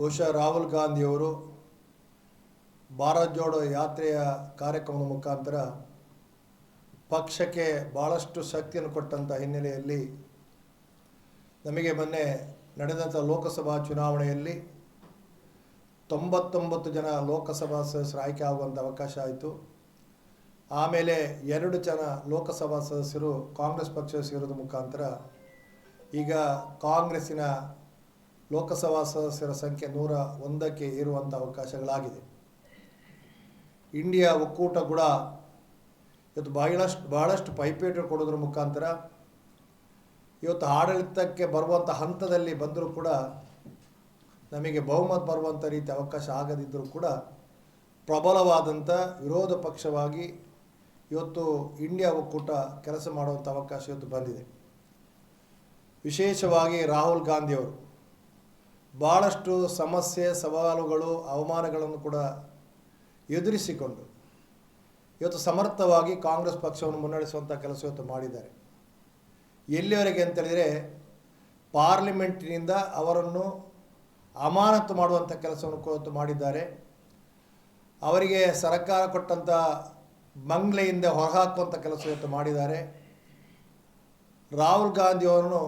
ಬಹುಶಃ ರಾಹುಲ್ ಗಾಂಧಿಯವರು ಭಾರತ್ ಜೋಡೋ ಯಾತ್ರೆಯ ಕಾರ್ಯಕ್ರಮದ ಮುಖಾಂತರ ಪಕ್ಷಕ್ಕೆ ಭಾಳಷ್ಟು ಶಕ್ತಿಯನ್ನು ಕೊಟ್ಟಂಥ ಹಿನ್ನೆಲೆಯಲ್ಲಿ ನಮಗೆ ಮೊನ್ನೆ ನಡೆದಂಥ ಲೋಕಸಭಾ ಚುನಾವಣೆಯಲ್ಲಿ ತೊಂಬತ್ತೊಂಬತ್ತು ಜನ ಲೋಕಸಭಾ ಸದಸ್ಯರು ಆಯ್ಕೆ ಆಗುವಂಥ ಅವಕಾಶ ಆಯಿತು. ಆಮೇಲೆ ಎರಡು ಜನ ಲೋಕಸಭಾ ಸದಸ್ಯರು ಕಾಂಗ್ರೆಸ್ ಪಕ್ಷ ಸೇರೋದ್ರ ಮುಖಾಂತರ ಈಗ ಕಾಂಗ್ರೆಸ್ಸಿನ ಲೋಕಸಭಾ ಸದಸ್ಯರ ಸಂಖ್ಯೆ ನೂರ ಒಂದಕ್ಕೆ ಇರುವಂಥ ಅವಕಾಶಗಳಾಗಿದೆ. ಇಂಡಿಯಾ ಒಕ್ಕೂಟ ಕೂಡ ಇವತ್ತು ಬಹಳಷ್ಟು ಬಹಳಷ್ಟು ಪೈಪೇಟು ಕೊಡೋದ್ರ ಮುಖಾಂತರ ಇವತ್ತು ಆಡಳಿತಕ್ಕೆ ಬರುವಂಥ ಹಂತದಲ್ಲಿ ಬಂದರೂ ಕೂಡ ನಮಗೆ ಬಹುಮತ ಬರುವಂಥ ರೀತಿ ಅವಕಾಶ ಆಗದಿದ್ದರೂ ಕೂಡ ಪ್ರಬಲವಾದಂಥ ವಿರೋಧ ಪಕ್ಷವಾಗಿ ಇವತ್ತು ಇಂಡಿಯಾ ಒಕ್ಕೂಟ ಕೆಲಸ ಮಾಡುವಂಥ ಅವಕಾಶ ಇವತ್ತು ಬಂದಿದೆ. ವಿಶೇಷವಾಗಿ ರಾಹುಲ್ ಗಾಂಧಿಯವರು. ಭಾಳಷ್ಟು ಸಮಸ್ಯೆ, ಸವಾಲುಗಳು, ಅವಮಾನಗಳನ್ನು ಕೂಡ ಎದುರಿಸಿಕೊಂಡು ಇವತ್ತು ಸಮರ್ಥವಾಗಿ ಕಾಂಗ್ರೆಸ್ ಪಕ್ಷವನ್ನು ಮುನ್ನಡೆಸುವಂಥ ಕೆಲಸ ಇವತ್ತು ಮಾಡಿದ್ದಾರೆ. ಎಲ್ಲಿವರೆಗೆ ಅಂತೇಳಿದರೆ ಪಾರ್ಲಿಮೆಂಟಿನಿಂದ ಅವರನ್ನು ಅಮಾನತು ಮಾಡುವಂಥ ಕೆಲಸವನ್ನು ಇವತ್ತು ಮಾಡಿದ್ದಾರೆ. ಅವರಿಗೆ ಸರ್ಕಾರ ಕೊಟ್ಟಂಥ ಬಂಗ್ಲೆಯಿಂದ ಹೊರಹಾಕುವಂಥ ಕೆಲಸ ಇವತ್ತು ಮಾಡಿದ್ದಾರೆ. ರಾಹುಲ್ ಗಾಂಧಿಯವರನ್ನು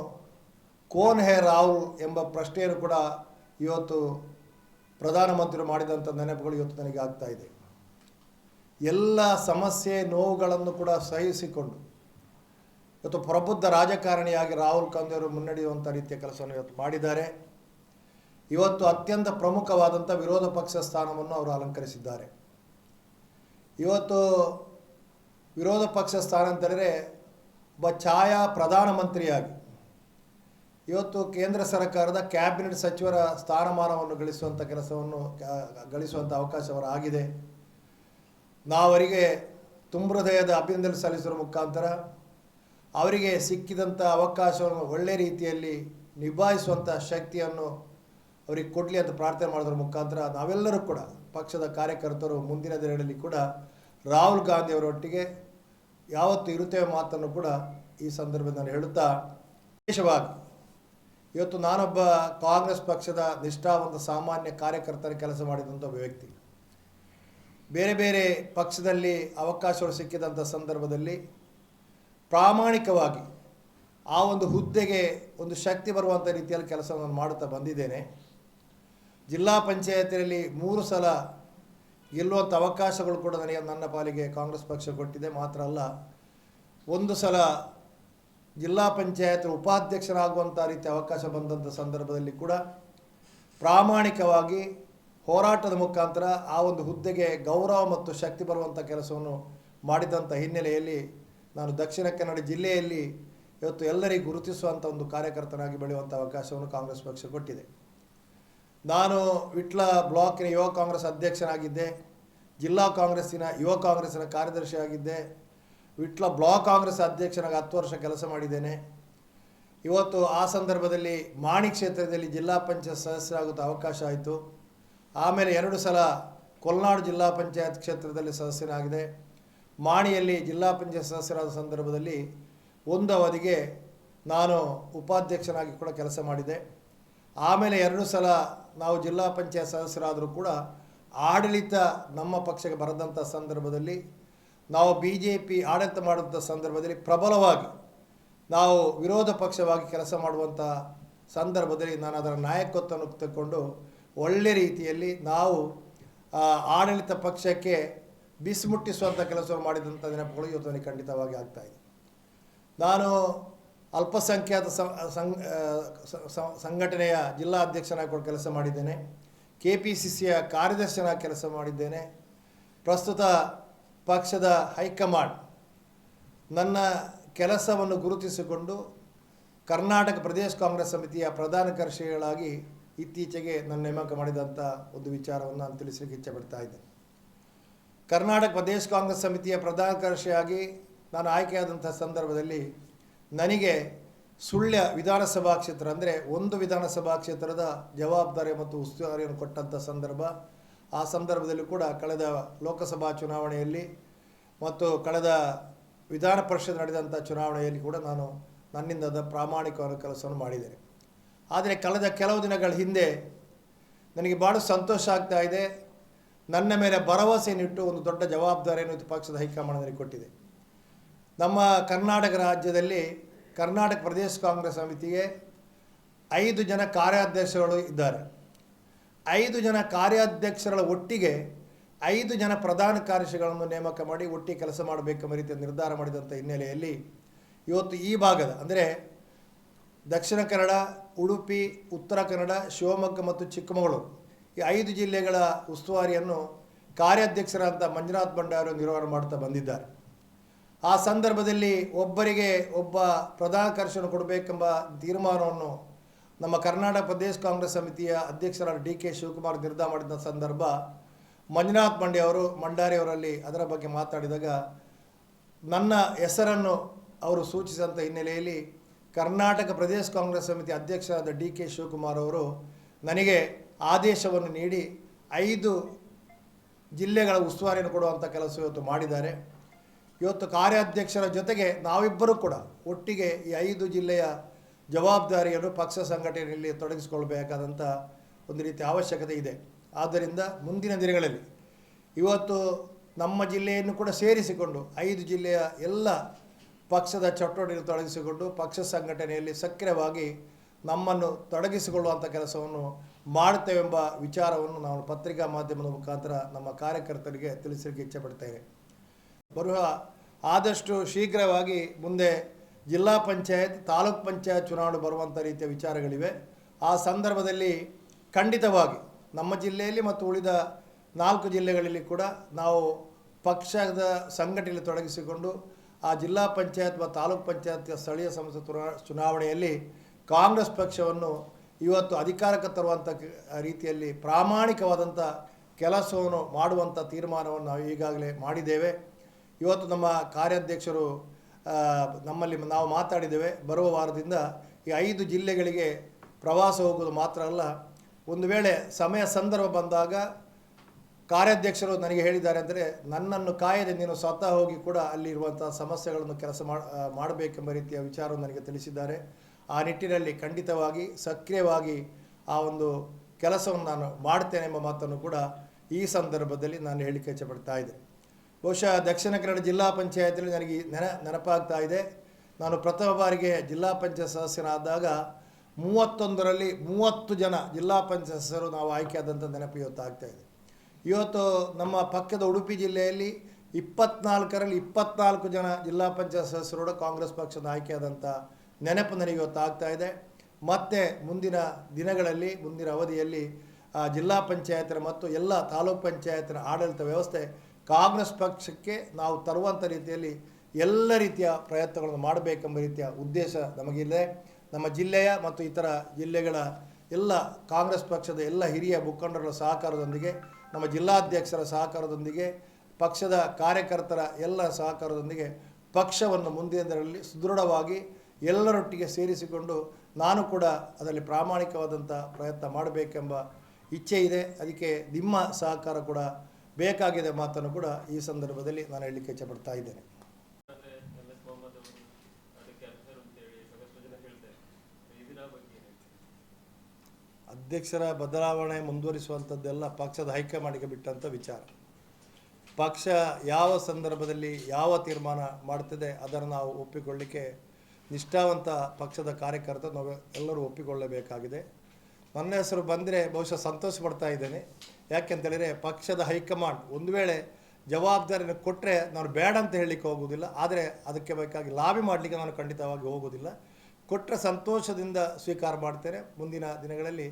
ಕೋನ್ ಹೇ ರಾಹುಲ್ ಎಂಬ ಪ್ರಶ್ನೆಯನ್ನು ಕೂಡ ಇವತ್ತು ಪ್ರಧಾನಮಂತ್ರಿ ಮಾಡಿದಂಥ ನೆನಪುಗಳು ಇವತ್ತು ನನಗೆ ಆಗ್ತಾ ಇದೆ. ಎಲ್ಲ ಸಮಸ್ಯೆ ನೋವುಗಳನ್ನು ಕೂಡ ಸಹಿಸಿಕೊಂಡು ಇವತ್ತು ಪ್ರಬುದ್ಧ ರಾಜಕಾರಣಿಯಾಗಿ ರಾಹುಲ್ ಗಾಂಧಿಯವರು ಮುನ್ನಡೆಯುವಂಥ ರೀತಿಯ ಕೆಲಸವನ್ನು ಇವತ್ತು ಮಾಡಿದ್ದಾರೆ. ಇವತ್ತು ಅತ್ಯಂತ ಪ್ರಮುಖವಾದಂಥ ವಿರೋಧ ಪಕ್ಷ ಸ್ಥಾನವನ್ನು ಅವರು ಅಲಂಕರಿಸಿದ್ದಾರೆ. ಇವತ್ತು ವಿರೋಧ ಪಕ್ಷ ಸ್ಥಾನ ಅಂತಂದರೆ ಒಬ್ಬ ಛಾಯಾ ಪ್ರಧಾನಮಂತ್ರಿಯಾಗಿ ಇವತ್ತು ಕೇಂದ್ರ ಸರ್ಕಾರದ ಕ್ಯಾಬಿನೆಟ್ ಸಚಿವರ ಸ್ಥಾನಮಾನವನ್ನು ಗಳಿಸುವಂಥ ಕೆಲಸವನ್ನು ಗಳಿಸುವಂಥ ಅವಕಾಶ ಅವರು ಆಗಿದೆ. ನಾವರಿಗೆ ತುಂಬ ಹೃದಯದ ಅಭಿನಂದನೆ ಸಲ್ಲಿಸುವ ಮುಖಾಂತರ ಅವರಿಗೆ ಸಿಕ್ಕಿದಂಥ ಅವಕಾಶವನ್ನು ಒಳ್ಳೆ ರೀತಿಯಲ್ಲಿ ನಿಭಾಯಿಸುವಂಥ ಶಕ್ತಿಯನ್ನು ಅವರಿಗೆ ಕೊಡಲಿ ಅಂತ ಪ್ರಾರ್ಥನೆ ಮಾಡೋದ್ರ ಮುಖಾಂತರ ನಾವೆಲ್ಲರೂ ಕೂಡ, ಪಕ್ಷದ ಕಾರ್ಯಕರ್ತರು ಮುಂದಿನ ದಿನಗಳಲ್ಲಿ ಕೂಡ ರಾಹುಲ್ ಗಾಂಧಿಯವರೊಟ್ಟಿಗೆ ಯಾವತ್ತು ಇರುತ್ತೇವೆ ಮಾತನ್ನು ಕೂಡ ಈ ಸಂದರ್ಭದಲ್ಲಿ ಹೇಳುತ್ತಾ, ವಿಶೇಷವಾಗಿ ಇವತ್ತು ನಾನೊಬ್ಬ ಕಾಂಗ್ರೆಸ್ ಪಕ್ಷದ ನಿಷ್ಠಾವಂತ ಸಾಮಾನ್ಯ ಕಾರ್ಯಕರ್ತರ ಕೆಲಸ ಮಾಡಿದಂಥ ಒಬ್ಬ ವ್ಯಕ್ತಿ. ಬೇರೆ ಬೇರೆ ಪಕ್ಷದಲ್ಲಿ ಅವಕಾಶಗಳು ಸಿಕ್ಕಿದಂಥ ಸಂದರ್ಭದಲ್ಲಿ ಪ್ರಾಮಾಣಿಕವಾಗಿ ಆ ಒಂದು ಹುದ್ದೆಗೆ ಒಂದು ಶಕ್ತಿ ಬರುವಂಥ ರೀತಿಯಲ್ಲಿ ಕೆಲಸವನ್ನು ಮಾಡುತ್ತಾ ಬಂದಿದ್ದೇನೆ. ಜಿಲ್ಲಾ ಪಂಚಾಯತಿನಲ್ಲಿ ಮೂರು ಸಲ ಗೆಲ್ಲುವಂಥ ಅವಕಾಶಗಳು ಕೂಡ ನನಗೆ ನನ್ನ ಪಾಲಿಗೆ ಕಾಂಗ್ರೆಸ್ ಪಕ್ಷ ಕೊಟ್ಟಿದೆ. ಮಾತ್ರ ಅಲ್ಲ, ಒಂದು ಸಲ ಜಿಲ್ಲಾ ಪಂಚಾಯತ್ ಉಪಾಧ್ಯಕ್ಷರಾಗುವಂಥ ರೀತಿ ಅವಕಾಶ ಬಂದಂಥ ಸಂದರ್ಭದಲ್ಲಿ ಕೂಡ ಪ್ರಾಮಾಣಿಕವಾಗಿ ಹೋರಾಟದ ಮುಖಾಂತರ ಆ ಒಂದು ಹುದ್ದೆಗೆ ಗೌರವ ಮತ್ತು ಶಕ್ತಿ ಬರುವಂಥ ಕೆಲಸವನ್ನು ಮಾಡಿದಂಥ ಹಿನ್ನೆಲೆಯಲ್ಲಿ ನಾನು ದಕ್ಷಿಣ ಕನ್ನಡ ಜಿಲ್ಲೆಯಲ್ಲಿ ಇವತ್ತು ಎಲ್ಲರಿಗೂ ಗುರುತಿಸುವಂಥ ಒಂದು ಕಾರ್ಯಕರ್ತನಾಗಿ ಬೆಳೆಯುವಂಥ ಅವಕಾಶವನ್ನು ಕಾಂಗ್ರೆಸ್ ಪಕ್ಷ ಕೊಟ್ಟಿದೆ. ನಾನು ವಿಟ್ಲ ಬ್ಲಾಕಿನ ಯುವ ಕಾಂಗ್ರೆಸ್ ಅಧ್ಯಕ್ಷನಾಗಿದ್ದೆ, ಜಿಲ್ಲಾ ಕಾಂಗ್ರೆಸ್ಸಿನ ಯುವ ಕಾಂಗ್ರೆಸ್ಸಿನ ಕಾರ್ಯದರ್ಶಿಯಾಗಿದ್ದೆ ವಿಟ್ಲ ಬ್ಲಾಕ್ ಕಾಂಗ್ರೆಸ್ ಅಧ್ಯಕ್ಷನಾಗಿ ಹತ್ತು ವರ್ಷ ಕೆಲಸ ಮಾಡಿದ್ದೇನೆ. ಇವತ್ತು ಆ ಸಂದರ್ಭದಲ್ಲಿ ಮಾಣಿ ಕ್ಷೇತ್ರದಲ್ಲಿ ಜಿಲ್ಲಾ ಪಂಚಾಯತ್ ಸದಸ್ಯರಾಗುತ್ತ ಅವಕಾಶ ಆಯಿತು. ಆಮೇಲೆ ಎರಡು ಸಲ ಕೊಲ್ನಾಡು ಜಿಲ್ಲಾ ಪಂಚಾಯತ್ ಕ್ಷೇತ್ರದಲ್ಲಿ ಸದಸ್ಯನಾಗಿದೆ. ಮಾಣಿಯಲ್ಲಿ ಜಿಲ್ಲಾ ಪಂಚಾಯತ್ ಸದಸ್ಯರಾದ ಸಂದರ್ಭದಲ್ಲಿ ಒಂದು ಅವಧಿಗೆ ನಾನು ಉಪಾಧ್ಯಕ್ಷನಾಗಿ ಕೂಡ ಕೆಲಸ ಮಾಡಿದೆ. ಆಮೇಲೆ ಎರಡು ಸಲ ನಾವು ಜಿಲ್ಲಾ ಪಂಚಾಯತ್ ಸದಸ್ಯರಾದರೂ ಕೂಡ ಆಡಳಿತ ನಮ್ಮ ಪಕ್ಷಕ್ಕೆ ಬರದಂಥ ಸಂದರ್ಭದಲ್ಲಿ ನಾವು ಬಿ ಜೆ ಪಿ ಆಡಳಿತ ಮಾಡುವಂಥ ಸಂದರ್ಭದಲ್ಲಿ ಪ್ರಬಲವಾಗಿ ನಾವು ವಿರೋಧ ಪಕ್ಷವಾಗಿ ಕೆಲಸ ಮಾಡುವಂಥ ಸಂದರ್ಭದಲ್ಲಿ ನಾನು ಅದರ ನಾಯಕತ್ವವನ್ನು ತಗೊಂಡು ಒಳ್ಳೆ ರೀತಿಯಲ್ಲಿ ನಾವು ಆಡಳಿತ ಪಕ್ಷಕ್ಕೆ ಬಿಸಿಮುಟ್ಟಿಸುವಂಥ ಕೆಲಸವನ್ನು ಮಾಡಿದಂಥ ನೆನಪುಗಳು ಇವತ್ತು ನನಗೆ ಖಂಡಿತವಾಗಿ ಆಗ್ತಾಯಿದೆ ನಾನು ಅಲ್ಪಸಂಖ್ಯಾತ ಸಂಘಟನೆಯ ಜಿಲ್ಲಾ ಅಧ್ಯಕ್ಷನಾಗಿ ಕೂಡ ಕೆಲಸ ಮಾಡಿದ್ದೇನೆ. ಕೆ ಪಿ ಸಿ ಸಿಯ ಕಾರ್ಯದರ್ಶನಾಗಿ ಕೆಲಸ ಮಾಡಿದ್ದೇನೆ. ಪ್ರಸ್ತುತ ಪಕ್ಷದ ಹೈಕಮಾಂಡ್ ನನ್ನ ಕೆಲಸವನ್ನು ಗುರುತಿಸಿಕೊಂಡು ಕರ್ನಾಟಕ ಪ್ರದೇಶ ಕಾಂಗ್ರೆಸ್ ಸಮಿತಿಯ ಪ್ರಧಾನ ಕಾರ್ಯದರ್ಶಿಗಳಾಗಿ ಇತ್ತೀಚೆಗೆ ನನ್ನ ನೇಮಕ ಮಾಡಿದಂಥ ಒಂದು ವಿಚಾರವನ್ನು ನಾನು ತಿಳಿಸಲಿಕ್ಕೆ ಇಚ್ಛೆಪಡ್ತಾ ಇದ್ದೇನೆ. ಕರ್ನಾಟಕ ಪ್ರದೇಶ ಕಾಂಗ್ರೆಸ್ ಸಮಿತಿಯ ಪ್ರಧಾನ ಕಾರ್ಯದರ್ಶಿಯಾಗಿ ನಾನು ಆಯ್ಕೆಯಾದಂಥ ಸಂದರ್ಭದಲ್ಲಿ ನನಗೆ ಸುಳ್ಯ ವಿಧಾನಸಭಾ ಕ್ಷೇತ್ರ ಅಂದರೆ ಒಂದು ವಿಧಾನಸಭಾ ಕ್ಷೇತ್ರದ ಜವಾಬ್ದಾರಿ ಮತ್ತು ಉಸ್ತುವಾರಿಯನ್ನು ಕೊಟ್ಟಂಥ ಸಂದರ್ಭ ಆ ಸಂದರ್ಭದಲ್ಲಿ ಕೂಡ ಕಳೆದ ಲೋಕಸಭಾ ಚುನಾವಣೆಯಲ್ಲಿ ಮತ್ತು ಕಳೆದ ವಿಧಾನ ಪರಿಷತ್ ನಡೆದಂಥ ಚುನಾವಣೆಯಲ್ಲಿ ಕೂಡ ನಾನು ನನ್ನಿಂದ ಪ್ರಾಮಾಣಿಕವಾದ ಕೆಲಸವನ್ನು ಮಾಡಿದ್ದೇನೆ. ಆದರೆ ಕಳೆದ ಕೆಲವು ದಿನಗಳ ಹಿಂದೆ ನನಗೆ ಭಾಳ ಸಂತೋಷ ಆಗ್ತಾ ಇದೆ. ನನ್ನ ಮೇಲೆ ಭರವಸೆಯನ್ನಿಟ್ಟು ಒಂದು ದೊಡ್ಡ ಜವಾಬ್ದಾರಿಯನ್ನು ಪಕ್ಷದ ಹೈಕಮಾಂಡ್ ನನಗೆ ಕೊಟ್ಟಿದೆ. ನಮ್ಮ ಕರ್ನಾಟಕ ರಾಜ್ಯದಲ್ಲಿ ಕರ್ನಾಟಕ ಪ್ರದೇಶ ಕಾಂಗ್ರೆಸ್ ಸಮಿತಿಗೆ ಐದು ಜನ ಕಾರ್ಯಾಧ್ಯಕ್ಷಗಳು ಇದ್ದಾರೆ. ಐದು ಜನ ಕಾರ್ಯಾಧ್ಯಕ್ಷರ ಒಟ್ಟಿಗೆ ಐದು ಜನ ಪ್ರಧಾನ ಕಾರ್ಯದರ್ಶಿಗಳನ್ನು ನೇಮಕ ಮಾಡಿ ಒಟ್ಟಿಗೆ ಕೆಲಸ ಮಾಡಬೇಕೆಂಬ ರೀತಿಯ ನಿರ್ಧಾರ ಮಾಡಿದಂಥ ಹಿನ್ನೆಲೆಯಲ್ಲಿ ಇವತ್ತು ಈ ಭಾಗದ, ಅಂದರೆ ದಕ್ಷಿಣ ಕನ್ನಡ, ಉಡುಪಿ, ಉತ್ತರ ಕನ್ನಡ, ಶಿವಮೊಗ್ಗ ಮತ್ತು ಚಿಕ್ಕಮಗಳೂರು ಈ ಐದು ಜಿಲ್ಲೆಗಳ ಉಸ್ತುವಾರಿಯನ್ನು ಕಾರ್ಯಾಧ್ಯಕ್ಷರಾದಂಥ ಮಂಜುನಾಥ್ ಭಂಡಾರು ನಿರ್ವಹಣೆ ಮಾಡ್ತಾ ಬಂದಿದ್ದಾರೆ. ಆ ಸಂದರ್ಭದಲ್ಲಿ ಒಬ್ಬರಿಗೆ ಒಬ್ಬ ಪ್ರಧಾನ ಕಾರ್ಯದರ್ಶಿಯನ್ನು ಕೊಡಬೇಕೆಂಬ ತೀರ್ಮಾನವನ್ನು ನಮ್ಮ ಕರ್ನಾಟಕ ಪ್ರದೇಶ ಕಾಂಗ್ರೆಸ್ ಸಮಿತಿಯ ಅಧ್ಯಕ್ಷರಾದ ಡಿ ಕೆ ಶಿವಕುಮಾರ್ ನಿರ್ಧಾರ ಮಾಡಿದ ಸಂದರ್ಭ ಮಂಜುನಾಥ್ ಮಂಡ್ಯ ಅವರು, ಮಂಡಾರಿ ಅವರಲ್ಲಿ ಅದರ ಬಗ್ಗೆ ಮಾತಾಡಿದಾಗ ನನ್ನ ಹೆಸರನ್ನು ಅವರು ಸೂಚಿಸಿದಂಥ ಹಿನ್ನೆಲೆಯಲ್ಲಿ ಕರ್ನಾಟಕ ಪ್ರದೇಶ ಕಾಂಗ್ರೆಸ್ ಸಮಿತಿ ಅಧ್ಯಕ್ಷರಾದ ಡಿ ಕೆ ಶಿವಕುಮಾರ್ ಅವರು ನನಗೆ ಆದೇಶವನ್ನು ನೀಡಿ ಐದು ಜಿಲ್ಲೆಗಳ ಉಸ್ತುವಾರಿಯನ್ನು ಕೊಡುವಂಥ ಕೆಲಸ ಇವತ್ತು ಮಾಡಿದ್ದಾರೆ. ಇವತ್ತು ಕಾರ್ಯಾಧ್ಯಕ್ಷರ ಜೊತೆಗೆ ನಾವಿಬ್ಬರೂ ಕೂಡ ಒಟ್ಟಿಗೆ ಈ ಐದು ಜಿಲ್ಲೆಯ ಜವಾಬ್ದಾರಿಯನ್ನು ಪಕ್ಷ ಸಂಘಟನೆಯಲ್ಲಿ ತೊಡಗಿಸಿಕೊಳ್ಬೇಕಾದಂಥ ಒಂದು ರೀತಿಯ ಅವಶ್ಯಕತೆ ಇದೆ. ಆದ್ದರಿಂದ ಮುಂದಿನ ದಿನಗಳಲ್ಲಿ ಇವತ್ತು ನಮ್ಮ ಜಿಲ್ಲೆಯನ್ನು ಕೂಡ ಸೇರಿಸಿಕೊಂಡು ಐದು ಜಿಲ್ಲೆಯ ಎಲ್ಲ ಪಕ್ಷದ ಚಟುವಟಿಕೆ ತೊಡಗಿಸಿಕೊಂಡು ಪಕ್ಷ ಸಂಘಟನೆಯಲ್ಲಿ ಸಕ್ರಿಯವಾಗಿ ನಮ್ಮನ್ನು ತೊಡಗಿಸಿಕೊಳ್ಳುವಂಥ ಕೆಲಸವನ್ನು ಮಾಡುತ್ತೇವೆಂಬ ವಿಚಾರವನ್ನು ನಾವು ಪತ್ರಿಕಾ ಮಾಧ್ಯಮದ ಮುಖಾಂತರ ನಮ್ಮ ಕಾರ್ಯಕರ್ತರಿಗೆ ತಿಳಿಸಲಿಕ್ಕೆ ಇಚ್ಛೆಪಡ್ತೇವೆ ಬರುವ ಆದಷ್ಟು ಶೀಘ್ರವಾಗಿ ಮುಂದೆ ಜಿಲ್ಲಾ ಪಂಚಾಯತ್, ತಾಲೂಕ್ ಪಂಚಾಯತ್ ಚುನಾವಣೆ ಬರುವಂಥ ರೀತಿಯ ವಿಚಾರಗಳಿವೆ. ಆ ಸಂದರ್ಭದಲ್ಲಿ ಖಂಡಿತವಾಗಿ ನಮ್ಮ ಜಿಲ್ಲೆಯಲ್ಲಿ ಮತ್ತು ಉಳಿದ ನಾಲ್ಕು ಜಿಲ್ಲೆಗಳಲ್ಲಿ ಕೂಡ ನಾವು ಪಕ್ಷದ ಸಂಘಟನೆಯಲ್ಲಿ ತೊಡಗಿಸಿಕೊಂಡು ಆ ಜಿಲ್ಲಾ ಪಂಚಾಯತ್ ಮತ್ತು ತಾಲೂಕ್ ಪಂಚಾಯತ್ ಸ್ಥಳೀಯ ಸಂಸ್ಥೆ ಚುನಾ- ಚುನಾವಣೆಯಲ್ಲಿ ಕಾಂಗ್ರೆಸ್ ಪಕ್ಷವನ್ನು ಇವತ್ತು ಅಧಿಕಾರಕ್ಕೆ ತರುವಂಥ ರೀತಿಯಲ್ಲಿ ಪ್ರಾಮಾಣಿಕವಾದಂಥ ಕೆಲಸವನ್ನು ಮಾಡುವಂಥ ತೀರ್ಮಾನವನ್ನು ನಾವು ಈಗಾಗಲೇ ಮಾಡಿದ್ದೇವೆ. ಇವತ್ತು ನಮ್ಮ ಕಾರ್ಯಾಧ್ಯಕ್ಷರು ನಮ್ಮಲ್ಲಿ ನಾವು ಮಾತಾಡಿದ್ದೇವೆ, ಬರುವ ವಾರದಿಂದ ಈ ಐದು ಜಿಲ್ಲೆಗಳಿಗೆ ಪ್ರವಾಸ ಹೋಗೋದು ಮಾತ್ರ ಅಲ್ಲ, ಒಂದು ವೇಳೆ ಸಮಯ ಸಂದರ್ಭ ಬಂದಾಗ ಕಾರ್ಯಾಧ್ಯಕ್ಷರು ನನಗೆ ಹೇಳಿದ್ದಾರೆ ಅಂದರೆ, ನನ್ನನ್ನು ಕಾಯದೆ ನೀನು ಸ್ವತಃ ಹೋಗಿ ಕೂಡ ಅಲ್ಲಿರುವಂಥ ಸಮಸ್ಯೆಗಳನ್ನು ಕೆಲಸ ಮಾಡಬೇಕೆಂಬ ರೀತಿಯ ವಿಚಾರವನ್ನು ನನಗೆ ತಿಳಿಸಿದ್ದಾರೆ. ಆ ನಿಟ್ಟಿನಲ್ಲಿ ಖಂಡಿತವಾಗಿ ಸಕ್ರಿಯವಾಗಿ ಆ ಒಂದು ಕೆಲಸವನ್ನು ನಾನು ಮಾಡ್ತೇನೆ ಎಂಬ ಮಾತನ್ನು ಕೂಡ ಈ ಸಂದರ್ಭದಲ್ಲಿ ನಾನು ಹೇಳಿಕೆ ಇಚ್ಛೆಪಡ್ತಾ ಇದ್ದೇನೆ. ಬಹುಶಃ ದಕ್ಷಿಣ ಕನ್ನಡ ಜಿಲ್ಲಾ ಪಂಚಾಯತಿನಲ್ಲಿ ನನಗೆ ನೆನ ನೆನಪಾಗ್ತಾ ಇದೆ. ನಾನು ಪ್ರಥಮ ಬಾರಿಗೆ ಜಿಲ್ಲಾ ಪಂಚಾಯತ್ ಸದಸ್ಯನಾದಾಗ ಮೂವತ್ತೊಂದರಲ್ಲಿ ಮೂವತ್ತು ಜನ ಜಿಲ್ಲಾ ಪಂಚಾಯತ್ ಸದಸ್ಯರು ನಾವು ಆಯ್ಕೆಯಾದಂಥ ನೆನಪು ಇವತ್ತು ಇದೆ. ಇವತ್ತು ನಮ್ಮ ಪಕ್ಕದ ಉಡುಪಿ ಜಿಲ್ಲೆಯಲ್ಲಿ ಇಪ್ಪತ್ನಾಲ್ಕರಲ್ಲಿ ಇಪ್ಪತ್ನಾಲ್ಕು ಜನ ಜಿಲ್ಲಾ ಪಂಚಾಯತ್ ಸದಸ್ಯರು ಕಾಂಗ್ರೆಸ್ ಪಕ್ಷದ ಆಯ್ಕೆಯಾದಂಥ ನೆನಪು ನನಗೆ ಇವತ್ತು ಆಗ್ತಾ ಇದೆ. ಮತ್ತು ಮುಂದಿನ ದಿನಗಳಲ್ಲಿ, ಮುಂದಿನ ಅವಧಿಯಲ್ಲಿ ಜಿಲ್ಲಾ ಪಂಚಾಯತಿನ ಮತ್ತು ಎಲ್ಲ ತಾಲೂಕ್ ಪಂಚಾಯತಿನ ಆಡಳಿತ ವ್ಯವಸ್ಥೆ ಕಾಂಗ್ರೆಸ್ ಪಕ್ಷಕ್ಕೆ ನಾವು ತರುವಂಥ ರೀತಿಯಲ್ಲಿ ಎಲ್ಲ ರೀತಿಯ ಪ್ರಯತ್ನಗಳನ್ನು ಮಾಡಬೇಕೆಂಬ ರೀತಿಯ ಉದ್ದೇಶ ನಮಗಿದೆ. ನಮ್ಮ ಜಿಲ್ಲೆಯ ಮತ್ತು ಇತರ ಜಿಲ್ಲೆಗಳ ಎಲ್ಲ ಕಾಂಗ್ರೆಸ್ ಪಕ್ಷದ ಎಲ್ಲ ಹಿರಿಯ ಮುಖಂಡರ ಸಹಕಾರದೊಂದಿಗೆ, ನಮ್ಮ ಜಿಲ್ಲಾಧ್ಯಕ್ಷರ ಸಹಕಾರದೊಂದಿಗೆ, ಪಕ್ಷದ ಕಾರ್ಯಕರ್ತರ ಎಲ್ಲ ಸಹಕಾರದೊಂದಿಗೆ ಪಕ್ಷವನ್ನು ಮುಂದಿನದರಲ್ಲಿ ಸುದೃಢವಾಗಿ ಎಲ್ಲರೊಟ್ಟಿಗೆ ಸೇರಿಸಿಕೊಂಡು ನಾನು ಕೂಡ ಅದರಲ್ಲಿ ಪ್ರಾಮಾಣಿಕವಾದಂಥ ಪ್ರಯತ್ನ ಮಾಡಬೇಕೆಂಬ ಇಚ್ಛೆ ಇದೆ. ಅದಕ್ಕೆ ನಿಮ್ಮ ಸಹಕಾರ ಕೂಡ ಬೇಕಾಗಿದೆ ಮಾತನ್ನು ಕೂಡ ಈ ಸಂದರ್ಭದಲ್ಲಿ ನಾನು ಹೇಳಲಿಕ್ಕೆ ಇಚ್ಛೆಪಡ್ತಾ ಇದ್ದೇನೆ? ಅಧ್ಯಕ್ಷರ ಬದಲಾವಣೆ ಮುಂದುವರಿಸುವಂಥದ್ದೆಲ್ಲ ಪಕ್ಷದ ಹೈಕಮಾಂಡ್ಗೆ ಬಿಟ್ಟಂಥ ವಿಚಾರ. ಪಕ್ಷ ಯಾವ ಸಂದರ್ಭದಲ್ಲಿ ಯಾವ ತೀರ್ಮಾನ ಮಾಡ್ತದೆ ಅದನ್ನು ನಾವು ಒಪ್ಪಿಕೊಳ್ಳಿಕ್ಕೆ ನಿಷ್ಠಾವಂತ ಪಕ್ಷದ ಕಾರ್ಯಕರ್ತ ನಾವು ಎಲ್ಲರೂ ಒಪ್ಪಿಕೊಳ್ಳಬೇಕಾಗಿದೆ. ನನ್ನ ಹೆಸರು ಬಂದರೆ ಬಹುಶಃ ಸಂತೋಷ ಪಡ್ತಾ ಇದ್ದೇನೆ. ಯಾಕೆಂತೇಳಿದರೆ ಪಕ್ಷದ ಹೈಕಮಾಂಡ್ ಒಂದು ವೇಳೆ ಜವಾಬ್ದಾರಿಯನ್ನು ಕೊಟ್ಟರೆ ನಾನು ಬೇಡ ಅಂತ ಹೇಳಲಿಕ್ಕೆ ಹೋಗೋದಿಲ್ಲ ಆದರೆ ಅದಕ್ಕೆ ಬೇಕಾಗಿ ಲಾಬಿ ಮಾಡಲಿಕ್ಕೆ ನಾನು ಖಂಡಿತವಾಗಿ ಹೋಗೋದಿಲ್ಲ ಕೊಟ್ಟರೆ ಸಂತೋಷದಿಂದ ಸ್ವೀಕಾರ ಮಾಡ್ತೇನೆ. ಮುಂದಿನ ದಿನಗಳಲ್ಲಿ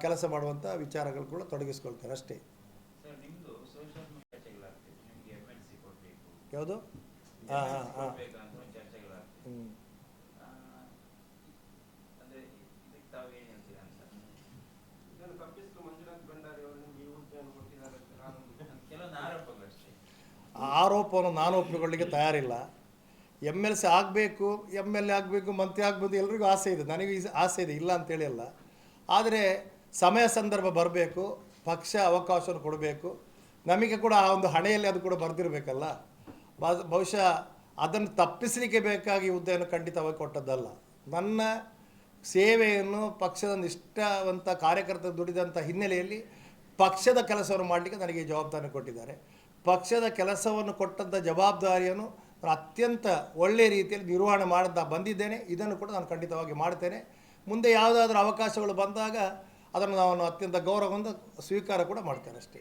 ಕೆಲಸ ಮಾಡುವಂಥ ವಿಚಾರಗಳು ಕೂಡ ತೊಡಗಿಸ್ಕೊಳ್ತೇನೆ ಅಷ್ಟೇ. ಯಾವುದು? ಹಾಂ ಹಾಂ ಹಾಂ ಕೊಡ್ಬೇಕಂತ ಒಂದು ಚರ್ಚೆಗಳಾಗ್ತಿದೆ ಹ್ಞೂ ಆ, ಅಂದ್ರೆ ಇದಕ್ಕೆ ತಾವು ಏನ್ ಹೇಳ್ತೀರಾ ಅಂತ ಇದನ್ನು ತಪ್ಪಿಸಲು ಮಂಜುನಾಥ್ ಭಂಡಾರಿ ಅವರು ನಿಮ್ಗೆ ಈ ಹುದ್ದೆಯನ್ನು ಕೊಟ್ಟಿದ್ದಾರೆ ಅಂತ ನಾನು ಕೆಲವೊಂದು ಆರೋಪಗಳಷ್ಟೇ ಆ ಆರೋಪವನ್ನು ನಾನು ಒಪ್ಪಿಕೊಳ್ಳಿಕ್ಕೆ ತಯಾರಿಲ್ಲ. ಎಂ ಎಲ್ ಸಿ ಆಗಬೇಕು ಎಂ ಎಲ್ ಎ ಆಗಬೇಕು, ಮಂತ್ರಿ ಆಗ್ಬೋದು, ಎಲ್ರಿಗೂ ಆಸೆ ಇದೆ. ನನಗೂ ಆಸೆ ಇದೆ, ಇಲ್ಲ ಅಂತೇಳಿ ಅಲ್ಲ. ಆದರೆ ಸಮಯ ಸಂದರ್ಭ ಬರಬೇಕು, ಪಕ್ಷ ಅವಕಾಶವನ್ನು ಕೊಡಬೇಕು. ನಮಗೆ ಕೂಡ ಆ ಒಂದು ಹಣೆಯಲ್ಲಿ ಅದು ಕೂಡ ಬರೆದಿರಬೇಕಲ್ಲ. ಬಹುಶಃ ಅದನ್ನು ತಪ್ಪಿಸಲಿಕ್ಕೆ ಬೇಕಾಗಿ ಹುದ್ದೆಯನ್ನು ಖಂಡಿತವಾಗಿ ಕೊಟ್ಟದ್ದಲ್ಲ. ನನ್ನ ಸೇವೆಯನ್ನು ಪಕ್ಷದ ನಿಷ್ಠಾವಂತ ಕಾರ್ಯಕರ್ತ ದುಡಿದಂಥ ಹಿನ್ನೆಲೆಯಲ್ಲಿ ಪಕ್ಷದ ಕೆಲಸವನ್ನು ಮಾಡಲಿಕ್ಕೆ ನನಗೆ ಜವಾಬ್ದಾರಿ ಕೊಟ್ಟಿದ್ದಾರೆ. ಪಕ್ಷದ ಕೆಲಸವನ್ನು ಕೊಟ್ಟಂಥ ಜವಾಬ್ದಾರಿಯನ್ನು ಅತ್ಯಂತ ಒಳ್ಳೆಯ ರೀತಿಯಲ್ಲಿ ನಿರ್ವಹಣೆ ಮಾಡುತ್ತಾ ಬಂದಿದ್ದೇನೆ. ಇದನ್ನು ಕೂಡ ನಾನು ಖಂಡಿತವಾಗಿ ಮಾಡ್ತೇನೆ. ಮುಂದೆ ಯಾವುದಾದ್ರೂ ಅವಕಾಶಗಳು ಬಂದಾಗ ಅದನ್ನು ನಾನು ಅತ್ಯಂತ ಗೌರವದಿಂದ ಸ್ವೀಕಾರ ಕೂಡ ಮಾಡ್ತೇನೆ ಅಷ್ಟೇ.